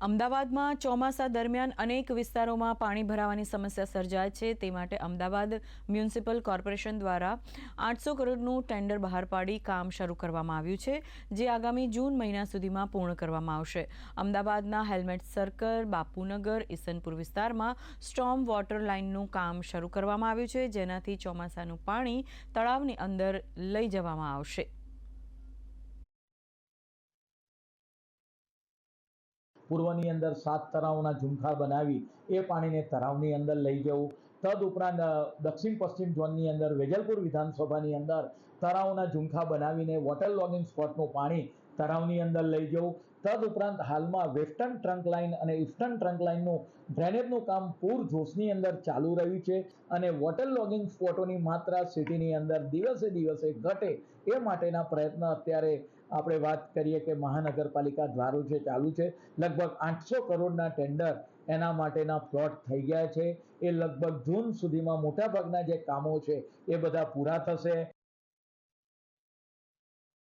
અમદાવાદમાં ચોમાસા દરમિયાન અનેક વિસ્તારોમાં પાણી ભરાવાની સમસ્યા સર્જાય છે. તે માટે અમદાવાદ મ્યુનિસિપલ કોર્પોરેશન દ્વારા આઠસો કરોડનું ટેન્ડર બહાર પાડી કામ શરૂ કરવામાં આવ્યું છે, જે આગામી જૂન મહિના સુધીમાં પૂર્ણ કરવામાં આવશે. અમદાવાદના હેલ્મેટ સર્કલ, બાપુનગર, ઈસનપુર વિસ્તારમાં સ્ટોમ વોટર લાઇનનું કામ શરૂ કરવામાં આવ્યું છે, જેનાથી ચોમાસાનું પાણી તળાવની અંદર લઈ જવામાં આવશે. પૂર્વની અંદર સાત તળાવના ઝુમખા બનાવી એ પાણીને તળાવની અંદર લઈ જવું. તદ ઉપરાંત દક્ષિણ પશ્ચિમ ઝોનની અંદર વેજલપુર વિધાનસભાની અંદર તળાવના ઝુમખા બનાવીને વોટર લોગિંગ સ્પોટનું પાણી તળાવની અંદર લઈ જવું. તદ ઉપરાંત હાલમાં વેસ્ટર્ન ટ્રંક લાઇન અને ઇસ્ટર્ન ટ્રંક લાઇનનું ડ્રેનેજનું કામ પૂર જોશની અંદર ચાલુ રહ્યું છે અને વોટર લોગિંગ સ્પોટોની માત્રા સિટીની અંદર દિવસે દિવસે ઘટે એ માટેના પ્રયત્ન અત્યારે આપણે વાત કરીએ કે મહાનગરપાલિકા દ્વારા છે ચાલુ છે, લગભગ આઠસો કરોડના ટેન્ડર એના માટેના પ્લોટ થઈ ગયા છે. એ લગભગ જૂન સુધીમાં મોટાભાગના જે કામો છે એ બધા પૂરા થશે.